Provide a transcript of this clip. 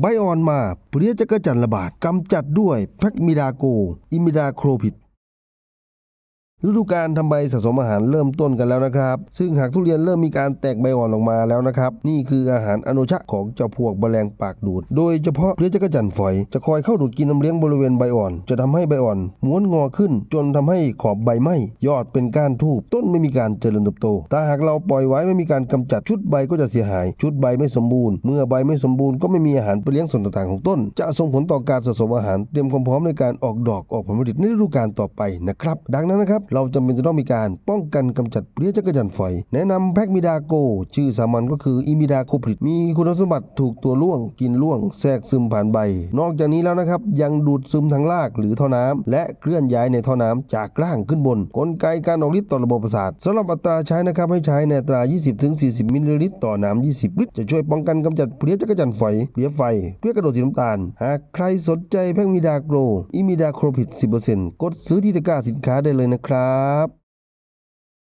ใบอ่อนมาเพลี้ยจักรจันทร์ระบาดกำจัดด้วยแพคมิดาโก อิมิดาโครพิด ฤดูการทำใบสะสมอาหารเริ่มต้นกันแล้วนะครับ ซึ่งหากทุเรียนเริ่มมีการแตกใบอ่อนออกมาแล้วนะครับ นี่คืออาหารอนุชะของเจ้าพวกแมลงปากดูด โดยเฉพาะเพลี้ยจักรจันฝอย จะคอยเข้าดูดกินน้ำเลี้ยงบริเวณใบอ่อน จะทำให้ใบอ่อน ม้วนงอขึ้น จนทำให้ขอบใบไหม้ยอดเป็นก้านทูบต้นไม่มีการเจริญเติบโตถ้าหากเราปล่อยไว้ไม่มีการกำจัดชุดใบก็จะเสียหาย ชุดใบไม่สมบูรณ์เมื่อใบไม่สมบูรณ์ก็ไม่มีอาหารไปเลี้ยงส่วนต่างๆของต้น จะส่งผลต่อการสะสมอาหารเตรียมความพร้อมในการออกดอกออกผลผลิตในฤดูกาลต่อไปนะครับดังนั้นนะครับเราจำเป็นจะต้องมีการป้องกันกำจัดเพลี้ยจักรจันทร์ฝอย แนะนำแพคมิดาโก ชื่อสามัญก็คืออิมิดาโคพลิตมีคุณสมบัติถูกตัวล่วง กินล่วงแทรกซึมผ่านใบ นอกจากนี้แล้วนะครับ ยังดูดซึมทางรากหรือท่อน้ำและเคลื่อนย้ายในท่อน้ำจากล่างขึ้นบน กลไกการออกฤทธิ์ต่อระบบประสาทสำหรับอัตราใช้นะครับให้ใช้ในตรา 20-40 มิลลิลิตรต่อน้ำ20 ลิตร จะช่วยป้องกันกำจัดเพลี้ยจักรจันทร์ฝอยเพลี้ยไฟเพลี้ยกระโดดสีน้ำตาลหากใครสนใจแพคมิดาโกอิมิดาโครพิต10%กดซื้อที่ตะกร้าสินค้าได้เลยนะครับ